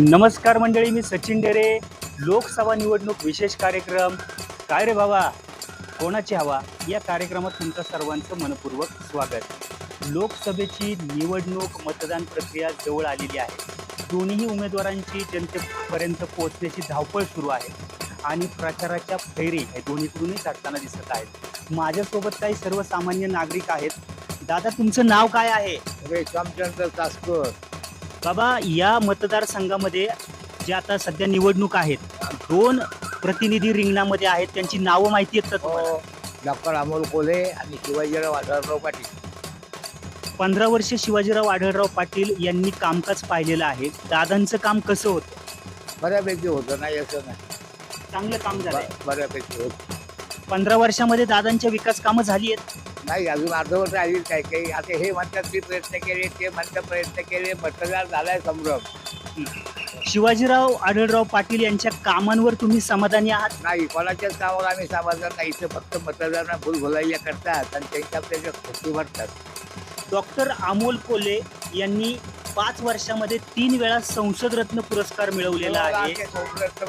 नमस्कार मंडळी मी सचिन डेरे. लोकसभा निवडणूक विशेष कार्यक्रम. काय रे बाबा? कोणाची हवा? या कार्यक्रमात तुमचं सर्वांचं मनपूर्वक स्वागत. लोकसभेची निवडणूक मतदान प्रक्रिया जवळ आलेली आहे. दोन्ही उमेदवारांची जनतेपर्यंत पोहोचण्याची धावपळ सुरू आहे. आणि प्रचाराच्या फैरी हे दोन्हीकडूनही चाटताना दिसत आहेत. माझ्यासोबत काही सर्वसामान्य नागरिक आहेत. दादा तुमचं नाव काय आहे? रेशमचंद्र तासकर बाबा या मतदारसंघामध्ये जे आता सध्या निवडणूक आहेत दोन प्रतिनिधी रिंगणामध्ये आहेत त्यांची नावं माहिती आहेत का तुम्हाला? डॉक्टर अमोल कोल्हे आणि शिवाजीराव आढळराव पाटील. पंधरा वर्ष शिवाजीराव आढळराव पाटील यांनी कामकाज पाहिलेलं आहे. दादांचं काम कसं होतं? बऱ्यापैकी होतं नाही असं नाही. चांगलं काम झालंय. ब- बऱ्यापैकी होत. पंधरा वर्षामध्ये दादांच्या विकास कामं झाली आहेत? नाही अजून अर्धवट राहील काय काही आता हे म्हणतात मी प्रयत्न केले ते म्हणतात प्रयत्न केले मतदार झालाय संभ्रम शिवाजीराव आढळराव पाटील यांच्या कामांवर तुम्ही समाधानी आहात? नाही कोणाच्याच कामावर आम्ही समाधान नाही. इथं फक्त मतदारांना भूलभुलैया करतात आणि त्यांच्या आपल्या खोटी भरतात डॉक्टर अमोल कोल्हे यांनी पाच वर्षामध्ये तीन वेळा संसद रत्न पुरस्कार मिळवलेला आहे.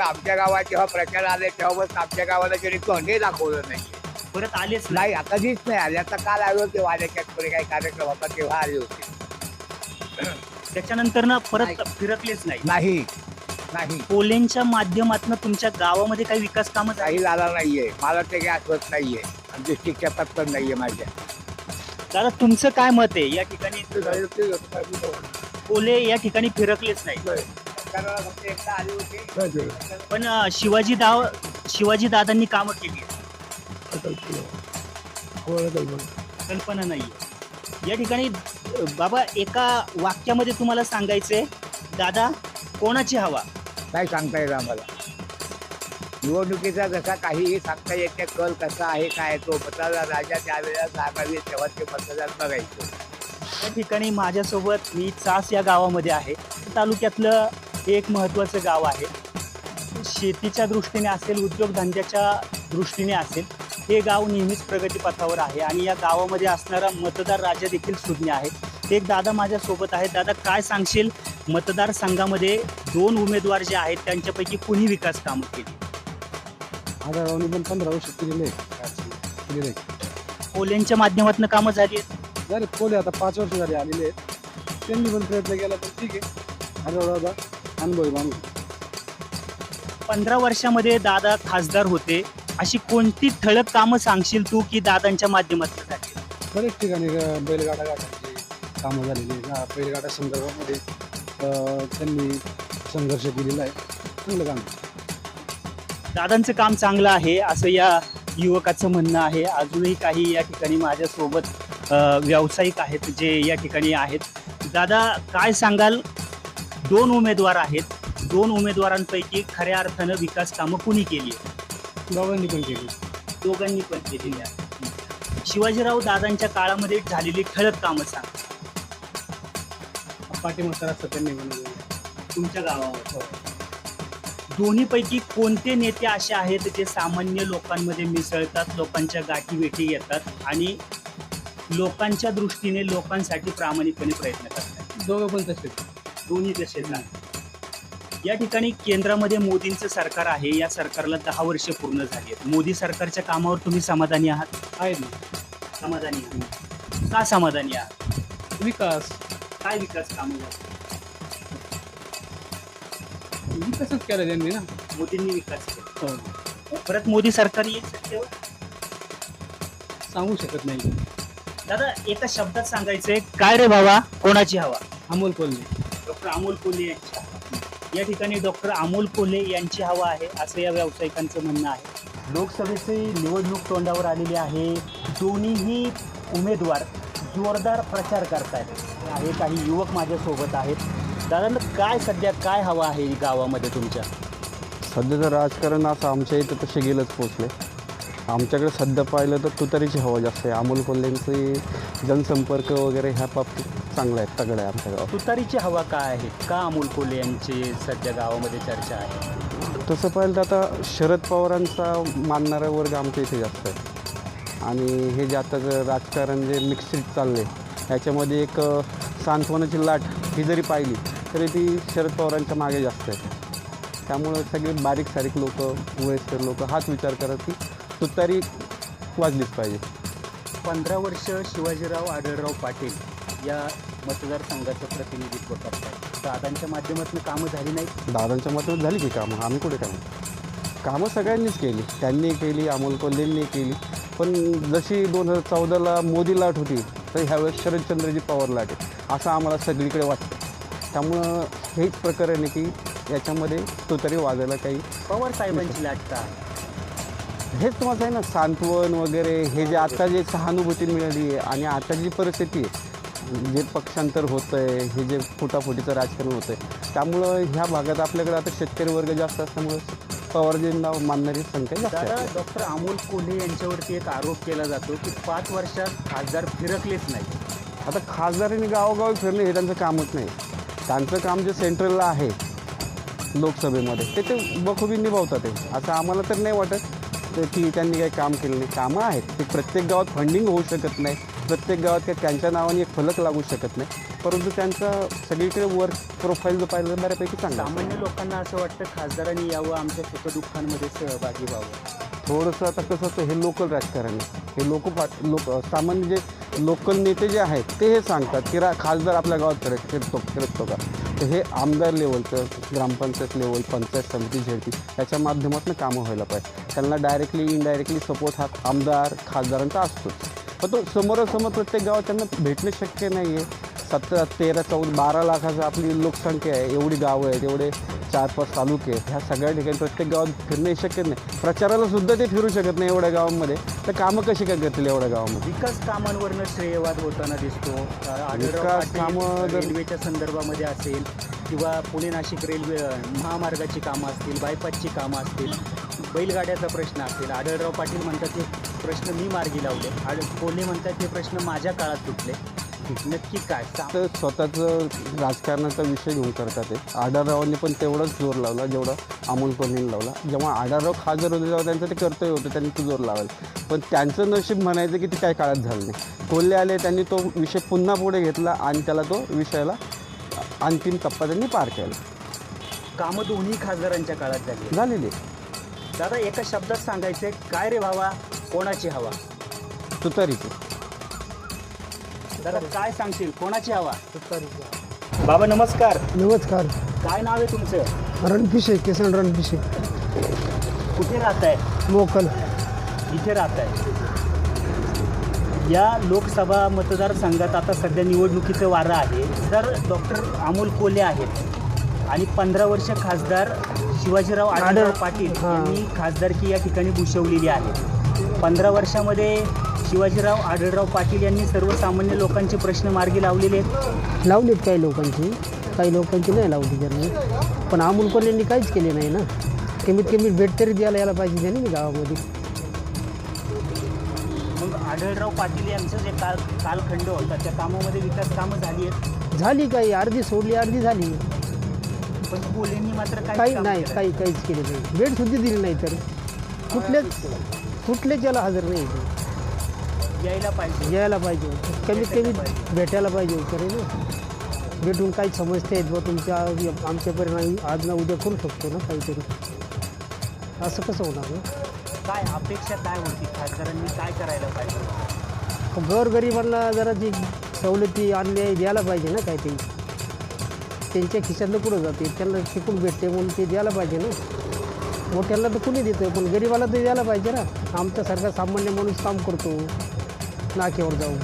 आमच्या गावात जेव्हा प्रचार आले तेव्हा आमच्या गावाला तरी तोंडे दाखवलं नाही. परत आलेच नाही. नाही आता कधीच नाही आले. आता काल आले होते वाड्याच्याकडे काही कार्यक्रम होता तेव्हा आले होते. त्याच्यानंतर ना परत नाही. फिरकलेच नाही. नाही. नाही. कोल्हेंच्या माध्यमातून तुमच्या गावामध्ये काही विकास कामं झाली? काही झाला नाहीये. मला ते काही आठवत नाहीये. डिस्ट्रिक्टच्या पत्ता पण नाहीये माझ्या. दादा तुमचं काय मत आहे? या ठिकाणी कोल्हे या ठिकाणी फिरकलेच नाही. सरकारला फक्त एकदा आले होते. पण अं, शिवाजी दाव शिवाजी दादांनी कामं केली आहेत. कल्पना. नाही या ठिकाणी अं, बाबा एका वाक्यामध्ये तुम्हाला सांगायचंय दादा कोणाची हवा? नाही सांगता येत आम्हाला? निवडणुकीचा जसा काहीही सांगता येत नाही कल कसा आहे काय तो मतदार राजा त्यावेळेला सांगावे तेव्हा ते मतदार बघायचं. या ठिकाणी माझ्यासोबत मी चास या गावामध्ये आहे. तालुक्यातलं एक महत्त्वाचं गाव आहे. शेतीच्या दृष्टीने असेल उद्योगधंद्याच्या दृष्टीने असेल हे गाव नेहमीच प्रगतीपथावर आहे आणि या गावामध्ये असणारा मतदार राजा देखील सुज्ञ आहे. एक दादा माझ्यासोबत आहेत. दादा काय सांगशील? मतदारसंघामध्ये दोन उमेदवार जे आहेत त्यांच्यापैकी कुणी विकास कामं केली? आढळरावने पण पंधरा वर्ष केलेले केलेले. कोल्यांच्या माध्यमातून कामं झाली आहेत? झाले कोले आता पाच वर्ष झाले आलेले आहेत. त्यांनी पण प्रयत्न केला पण ठीक आहे. आढळरावचा अनुभवी माणूस. पंधरा वर्षामध्ये दादा खासदार होते. अशी कोणती ठळक कामं सांगशील तू की दादांच्या माध्यमातून झाली? बरेच ठिकाणी अं, बैलगाडा गाठाची कामं झालेली आहेत. बैलगाडा संदर्भामध्ये अं, त्यांनी संघर्ष केलेला आहे. चांगलं काम आहे. दादांचं काम चांगलं आहे असं या युवकाचं म्हणणं आहे. अजूनही काही या ठिकाणी माझ्यासोबत अ, व्यावसायिक आहेत जे या ठिकाणी आहेत. दादा काय सांगाल? दोन उमेदवार आहेत. दोन उमेदवारांपैकी खऱ्या अर्थानं विकास कामं कुणी केली आहेत? दोघांनी पण केली. दोघांनी पण केलेली आहे. शिवाजीराव दादांच्या काळामध्ये झालेली ठळक कामं सांग. पाठीमागचा रस्ता त्यांनी बनवलेला तुमच्या गावावर. दोन्हीपैकी कोणते नेते असे आहेत जे सामान्य लोकांमध्ये मिसळतात लोकांच्या गाठी भेटी येतात आणि लोकांच्या दृष्टीने लोकांसाठी प्रामाणिकपणे प्रयत्न करतात? दोघं पण तसेच. दोन्ही तसेच आहेत. या ठिकाणी केंद्रामध्ये मोदींचं सरकार आहे. या सरकारला दहा वर्ष पूर्ण झाली आहेत. मोदी सरकारच्या कामावर तुम्ही समाधानी आहात? ना. समाधानी आहात. का समाधानी आहात? विकास. काय विकास कामं झाली? विकासच केला त्यांनी ना. मोदींनी विकास केला. हो. परत मोदी सरकार येईल सत्तेवर? सांगू शकत नाही. दादा एका शब्दात सांगायचंय काय रे बाबा कोणाची हवा? अमोल कोल्हे. डॉक्टर अमोल कोल्हे यांची. या ठिकाणी डॉक्टर अमोल कोल्हे यांची हवा आहे असं या व्यावसायिकांचं म्हणणं आहे. लोकसभेची निवडणूक तोंडावर आलेली आहे. दोन्हीही उमेदवार जोरदार प्रचार करतायत. आहे काही युवक माझ्यासोबत आहेत. दादा काय सध्या काय हवा आहे गावामध्ये तुमच्या? सध्याचं राजकारण असं आमच्या इथं तसे गेलंच पोचले. आमच्याकडे सध्या पाहिलं तर तुतारीची हवा जास्त आहे. अमोल कोल्हेंचे जनसंपर्क वगैरे ह्या बाबतीत चांगलं आहे तगडं आहे आमच्या गावात. तुतारीची हवा काय आहे? का अमोल कोल्हे यांची सध्या गावामध्ये चर्चा आहे? तसं पाहिलं तर आता शरद पवारांचा मानणारा वर्ग आमच्या इथे जास्त आहे. आणि हे जे आताचं राजकारण जे मिक्सिड चाललं आहे ह्याच्यामध्ये एक अ, सांत्वनाची लाट ही जरी पाहिली तरी ती शरद पवारांच्या मागे जास्त आहे. त्यामुळं सगळे बारीक सारीक लोक वयस्कर लोक हाच विचार करत की तुतारी वाजलीच पाहिजे. पंधरा वर्ष शिवाजीराव आढळराव पाटील या मतदारसंघाचं प्रतिनिधित्व करतात. दादांच्या माध्यमातून कामं झाली नाहीत? दादांच्या मतावर झाली की कामं? आम्ही कुठे कामं? कामं सगळ्यांनीच केली. त्यांनी केली अमोल कोल्हेंनी केली. पण जशी दोन हजार चौदाला मोदी लाट होती तर ह्यावेळेस शरदचंद्रजी पवार लाट आहे असं आम्हाला सगळीकडे वाटतं. त्यामुळं हेच प्रकरण आहे की याच्यामध्ये तो तरी वाजायला काही पवार साहेबांची लाट का? हेच तुम्हाला आहे ना सांत्वन वगैरे हे जे आता जे सहानुभूती मिळाली आहे आणि आता जी परिस्थिती आहे जे पक्षांतर होतं आहे हे जे फुटाफुटीचं राजकारण होतं आहे त्यामुळं ह्या भागात आपल्याकडे आता शेतकरी वर्ग जास्त असल्यामुळं पवारजींना मानणारी संख्या जास्त दादा आहे डॉक्टर अमोल कोल्हे यांच्यावरती एक आरोप केला जातो की पाच वर्षात खासदार फिरकलेच नाही आता खासदारांनी गावोगावी फिरणे हे त्यांचं कामच नाही. त्यांचं काम जे सेंट्रलला आहे लोकसभेमध्ये ते ते बखुबी निभावतात ते असं आम्हाला तर नाही वाटत ते की त्यांनी काही काम केलं नाही. कामं आहेत ते प्रत्येक गावात फंडिंग होऊ शकत नाही. प्रत्येक गावात काही त्यांच्या नावाने एक फलक लागू शकत नाही. परंतु त्यांचा सगळीकडे वर्क प्रोफाईल जर पाहिलं बऱ्यापैकी चांगला. सामान्य लोकांना असं वाटतं खासदारांनी यावं आमच्या सुखदुःखांमध्ये सहभागी व्हावं. थोडंसं आता कसं असतं हे लोकल राजकारण आहे. हे लोक लोक सामान्य जे लोकल नेते जे आहेत ते हे सांगतात की रा खासदार आपल्या गावात फिरत फिरतो फिरतो का? तर हे आमदार लेवलचं ग्रामपंचायत लेवल पंचायत समिती झेडपी याच्या माध्यमातून कामं व्हायला पाहिजे. त्यांना डायरेक्टली इनडायरेक्टली सपोर्ट हा आमदार खासदारांचा असतोच. पण तो समोरासमोर प्रत्येक गावात त्यांना भेटणं शक्य नाही आहे सतरा तेरा चौदा बारा लाखाचं आपली लोकसंख्या आहे. एवढी गावं आहेत एवढे चार पाच तालुके आहेत ह्या सगळ्या ठिकाणी प्रत्येक गावात फिरणं शक्य नाही. प्रचाराला सुद्धा ते फिरू शकत नाही एवढ्या गावांमध्ये. तर कामं कशी काय करतील एवढ्या गावामध्ये? विकास कामांवरनं श्रेयवाद होताना दिसतो. विकास कामं रेल्वेच्या संदर्भामध्ये असेल किंवा पुणे नाशिक रेल्वे महामार्गाची कामं असतील बायपासची कामं असतील बैलगाड्याचा प्रश्न असेल. आढळराव पाटील म्हणतात हे प्रश्न मी मार्गी लावले. आढ कोल्हे म्हणतात हे प्रश्न माझ्या काळात सुटले नक्की काय? तर स्वतःचं राजकारणाचा विषय घेऊन करतात ते. आढळरावांनी पण तेवढाच जोर लावला जेवढा अमोल कोल्हेने लावला. जेव्हा आढळराव खासदार होते तेव्हा त्यांचं ते कर्तव्य होतं त्यांनी तो जोर लावायला. पण त्यांचं नशीब म्हणायचं की ते काही काळात झालं नाही. कोल्हे आले त्यांनी तो विषय पुन्हा पुढे घेतला आणि त्याला तो विषयाला अंतिम टप्पा त्यांनी पार केला. कामं दोन्ही खासदारांच्या काळात झाली. झालेली. दादा एका शब्दात सांगायचंय काय रे भावा कोणाची हवा? तुतारीची. दादा काय सांगशील? कोणाची हवा? बाबा नमस्कार. नमस्कार. काय नाव आहे तुमचं? रणपिशे किसन रणपिशे. कुठे राहताय? लोकल इथे राहत आहे या लोकसभा मतदारसंघात आता सध्या निवडणुकीचं वारं आहे. तर डॉक्टर अमोल कोल्हे आहेत. आणि पंधरा वर्ष खासदार शिवाजीराव आढळराव पाटील हां. यांनी खासदारकी या ठिकाणी भूषवलेली आहे. पंधरा वर्षामध्ये शिवाजीराव आढळराव पाटील यांनी सर्वसामान्य लोकांचे प्रश्न मार्गी लावलेले आहेत. लावलीत काही लोकांची. काही लोकांची नाही लावली त्यांनी. पण अमोल कोल्हेंनी काहीच केले नाही ना. कमीत कमी भेट तरी द्यायला यायला पाहिजे त्यांनी ना गावामध्ये. मग आढळराव पाटील यांचं जे काल कालखंड होता त्या कामामध्ये विकास कामं झाली आहेत? झाली काही. अर्धी सोडली अर्धी झाली. पण कोल्हेंनी मात्र काही नाही काही काहीच केले नाही. भेट सुद्धा दिली नाही तर. कुठल्याच कुठल्याच याला हजर नाही. ते. यायला पाहिजे. यायला पाहिजे. कमीत कमी भेटायला पाहिजे. होतं रे ना. भेटून काही समस्या आहेत बा तुमच्या आमच्या परिणामी. आज ना उद्या करू शकतो ना काहीतरी. असं कसं होणार ना काय अपेक्षा काय होती खासदारांनी? काय करायला पाहिजे? गोरगरिबांना जरा जी सवलती आणले द्यायला पाहिजे ना काहीतरी. त्यांच्या खिशातलं कुठं जाते? त्यांना शिकून भेटते म्हणून ते द्यायला पाहिजे ना. मोठ्यांना तर कुणी देतं? पण गरिबाला तर द्यायला पाहिजे ना. आमच्यासारखा सामान्य माणूस काम करतो. नाक्यावर जाऊ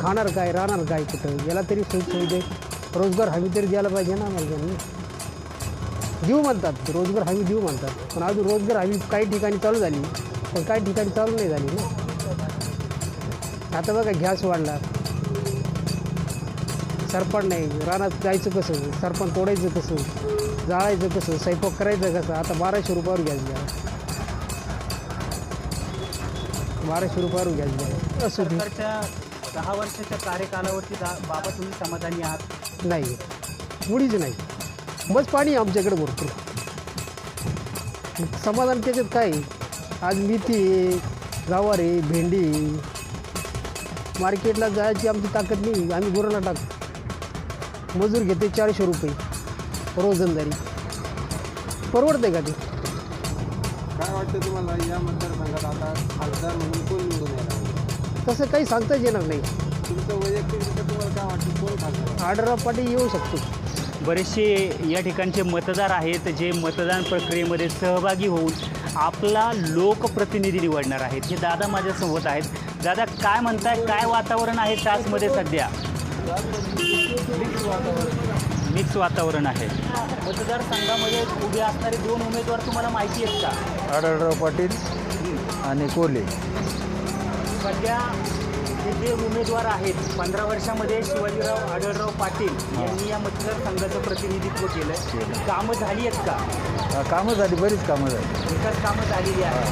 खाणार काय राहणार काय कुठं? याला तरी सुविधा रोजगार हमी तरी द्यायला पाहिजे ना आम्हाला देऊ म्हणतात रोजगार हमी देऊ म्हणतात. पण अजून रोजगार हमी काही ठिकाणी चालू झाली पण काही ठिकाणी चालू नाही झाली ना. आता बघा गॅस वाढला. सरपण नाही. रानात जायचं कसं? सरपण तोडायचं कसं? जाळायचं कसं? स्वयंपाक करायचं कसं? आता बाराशे रुपयावर गॅस द्या बाराशे रुपयावर गॅस द्या असं. सरकारच्या दहा वर्षाच्या कार्यकालावरती दा- बाबा तुम्ही समाधानी आहात? नाही. मुळीच नाही. बस पाणी आमच्याकडे भरपूर. समाधान त्याच्यात काय? आज मेथी गवार भेंडी. मार्केटला जायची आमची ताकद नाही. आम्ही गुरांना टाकतो मजूर घेते चारशे रुपये. रोजंदारी. परवडते का ते? काय वाटतं तुम्हाला या मतदारसंघात आता खासदार म्हणून कोण तसं काही सांगताच येणार नाही. तुमचं वैयक्तिकरित्या तुम्हाला काय वाटतं कोण खासदार? आढळराव पाटील येऊ शकतो. बरेचसे या ठिकाणचे मतदार आहेत जे मतदान प्रक्रियेमध्ये सहभागी होऊन आपला लोकप्रतिनिधी निवडणार आहेत. हे दादा माझ्यासोबत आहेत. दादा काय म्हणताय? काय वातावरण आहे तासमध्ये सध्या? मिक्स वातावरण आहे. मतदारसंघामध्ये उभे असणारे दोन उमेदवार तुम्हाला माहिती आहेत का? आढळराव पाटील आणि कोले सध्या जे उमेदवार आहेत पंधरा वर्षामध्ये शिवाजीराव आढळराव पाटील यांनी या मतदारसंघाचं प्रतिनिधित्व केलं कामं झाली आहेत का? कामं झाली बरीच कामं झाली. विकास कामं झालेली आहेत.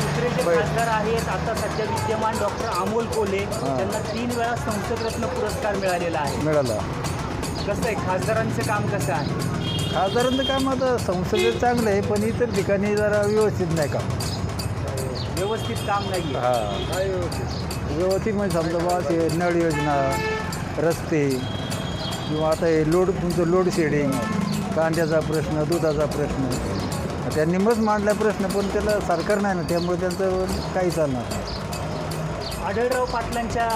दुसरे जे बर. खासदार आहेत आता सध्या विद्यमान डॉक्टर अमोल कोल्हे त्यांना तीन वेळा संसद रत्न पुरस्कार मिळालेला आहे. मिळाला. कसं आहे? खासदारांचं काम कसं आहे? खासदारांचं काम आता संसदेत चांगलं आहे पण इतर ठिकाणी जरा व्यवस्थित नाही काम व्यवस्थित काम नाही हा. काय व्यवस्थित व्यवस्थित म्हणजे समजा बा ते नळ योजना रस्ते किंवा आता हे लोड तुमचं लोड शेडिंग कांद्याचा प्रश्न दुधाचा प्रश्न त्यांनी मग मांडला प्रश्न पण त्याला सरकार नाही ना त्यामुळे त्यांचं काही चालणार नाही. आढळराव पाटलांच्या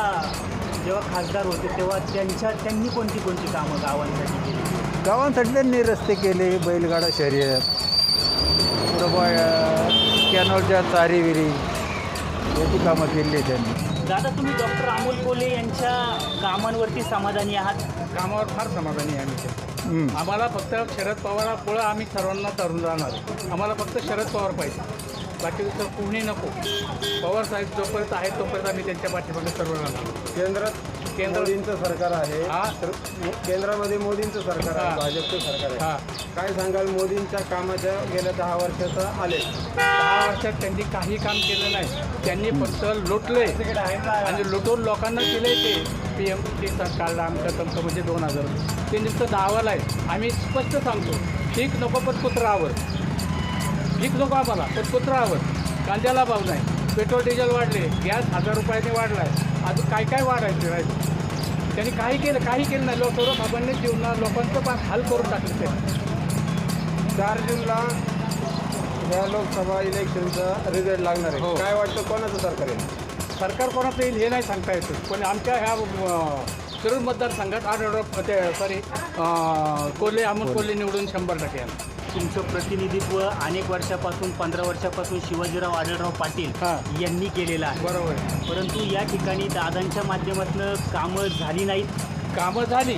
जेव्हा खासदार होते तेव्हा त्यांच्या त्यांनी कोणती कोणती कामं गावांसाठी केली? गावांसाठी त्यांनी रस्ते केले बैलगाडा शर्यत पुढं बा कॅनॉलच्या तारी विरी याची कामं केली त्यांनी. दादा तुम्ही डॉक्टर अमोल कोल्हे यांच्या कामांवरती समाधानी आहात? कामावर फार समाधानी आहे आम्ही ते. आम्हाला फक्त शरद पवारापुळं आम्ही सर्वांना तरुण राहणार. आम्हाला फक्त शरद पवार पाहिजे. बाकी दुसरं कोणी नको. पवार साहेब जोपर्यंत आहेत तोपर्यंत आम्ही त्यांच्या पाठीमागे सर्व राहणार. केंद्रात केंद्र मोदींचं सरकार आहे. हा. तर मो- केंद्रामध्ये मोदींचं सरकार हा. आहे भाजपचं सरकार हा. आहे काय सांगाल मोदींच्या कामाच्या गेल्या दहा वर्षाचा आले दहा वर्षात त्यांनी काही काम केलं नाही. त्यांनी फक्त लुटले आणि लुटून लोकांना दिले ते. पी एम किसान कार्ड आमचं तमकं म्हणजे दोन हजार. ते नुसतं दहावाला आहे. आम्ही स्पष्ट सांगतो ठीक नको पण कुत्रावर ठीक नको आम्हाला पण कुत्रावर कांद्याला भाव नाही. पेट्रोल डिझेल वाढले. गॅस हजार रुपयाने वाढला आहे अजून काय काय वाढायचं राहायचं त्यांनी काही केलं काही केलं नाही. लोक सर्वसामान्य जीवनात लोकांचं पण हाल करून टाकलं ते. चार जूनला या लोकसभा इलेक्शनचा रिझल्ट लागणार हो. आहे काय वाटतं कोणाचं सरकार आहे सरकार कोणाचं येईल हे नाही सांगता येतं. पण आमच्या ह्या शिरूर मतदारसंघात आढळराव ते सॉरी कोल्हे अमोल कोल्हे निवडून शंभर टक्के येणार. तुमचं प्रतिनिधित्व अनेक वर्षापासून पंधरा वर्षापासून शिवाजीराव आढळराव पाटील हां. यांनी केलेलं आहे. बरोबर आहे. परंतु या ठिकाणी दादांच्या माध्यमातून कामं झाली नाहीत? कामं झाली.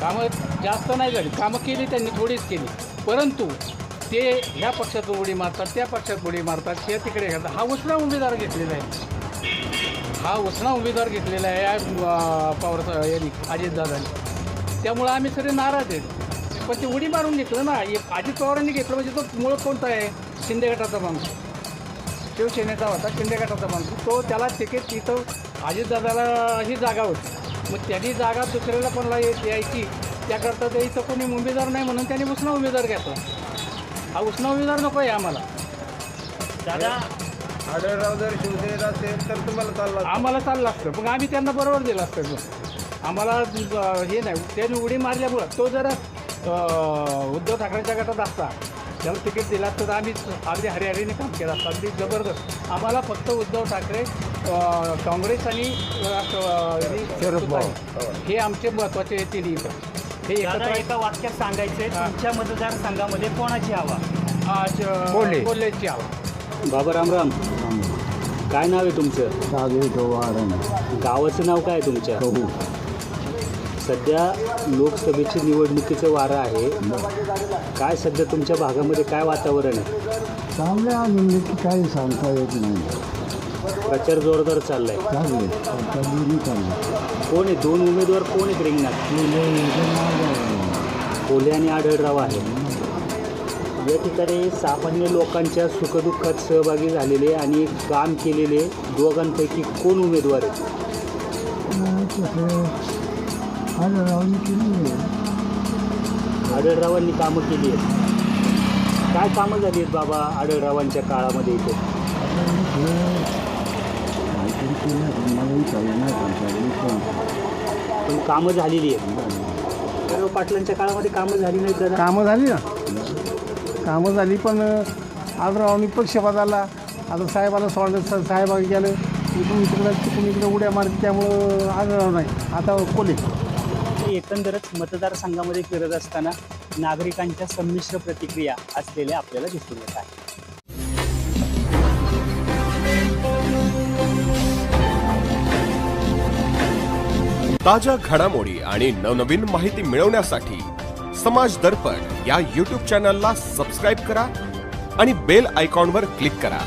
कामं जास्त नाही झाली. कामं केली त्यांनी थोडीच केली. परंतु ते ह्या पक्षात उडी मारतात त्या पक्षात उडी मारतात हे तिकडे घालतात हा उसणा उमेदवार घेतलेला आहे. हा उसणा उमेदवार घेतलेला आहे अं, पवार यांनी अजितदादांनी त्यामुळं आम्ही सगळे नाराज आहेत. पण ते उडी मारून घेतलं ना हे अजित पवारांनी घेतलं म्हणजे तो मूळ कोणता आहे? शिंदे गटाचा माणूस. शिवसेनेचा होता शिंदे गटाचा माणूस. तो त्याला तिकीट तिथं अजितदादाला ही जागा होती. मग त्यांनी जागा दुसऱ्याला पण द्यायची त्याकरता ते इथं कोणी उमेदवार नाही म्हणून त्यांनी उसना उमेदवार घेतला. हा उसना उमेदवार नको आहे आम्हाला. दादा? आढळराव जर शिवसेनेत असेल तर तुम्हाला चालला. आम्हाला चाललं असतं. मग आम्ही त्यांना बरोबर दिलं असतं. आम्हाला हे नाही. त्यांनी उडी मारल्यामुळं तो जर उद्धव ठाकरेंच्या गटात असता. त्याला तिकीट दिलं असतं तर आम्ही अगदी हरिहरीने काम केलं असतं. अगदी जबरदस्त. आम्हाला फक्त उद्धव ठाकरे काँग्रेस आणि राष्ट्रवादी शरद पवार. हे आमचे महत्त्वाचे तिन्ही. हे एकत्र एका वाक्यात सांगायचंय हां. तुमच्या मतदारसंघामध्ये कोणाची हवा. कोल्हेची हवा. बाबा रामराम काय नाव आहे तुमचं? गावाचं नाव काय आहे तुमच्या? सध्या लोकसभेची निवडणुकीचं वारं आहे. काय सध्या तुमच्या भागामध्ये काय वातावरण आहे? चांगले आनंद की काही सांगता येत नाही. प्रचार जोरदार चाललाय. चांगले आता दोन्ही चांगले कोण आहे? दोन उमेदवार कोण आहेत रिंगणात? कोल्हे आणि आढळराव आहे या ठिकाणी सामान्य लोकांच्या सुखदुःखात सहभागी झालेले आणि काम केलेले दोघांपैकी कोण उमेदवार आहेत? तसं आढळरावांनी केली केली आढळरावांनी कामं केली आहेत. काय कामं झाली आहेत बाबा आढळरावांच्या काळामध्ये इथे? काहीतरी नाही पण कामं झालेली आहेत. पाटलांच्या काळामध्ये कामं झाली नाहीत दादा. कामं झाली ना? कामं झाली पण आजरावांनी पक्षपात आला. आता साहेबाला सोडलं सा- साहेबाला गेलं इकडून तिकडं तिकडून इकडे उड्या मारली त्यामुळं आजराव नाही. आता कोले एकंदरच मतदारसंघामध्ये फिरत असताना नागरिकांच्या संमिश्र प्रतिक्रिया असलेल्या आपल्याला दिसून येत आहे ताज्या घडामोडी आणि नवनवीन माहिती मिळवण्यासाठी समाज दर्पण या यूट्यूब चॅनलला सबस्क्राईब करा आणि बेल आयकॉनवर क्लिक करा.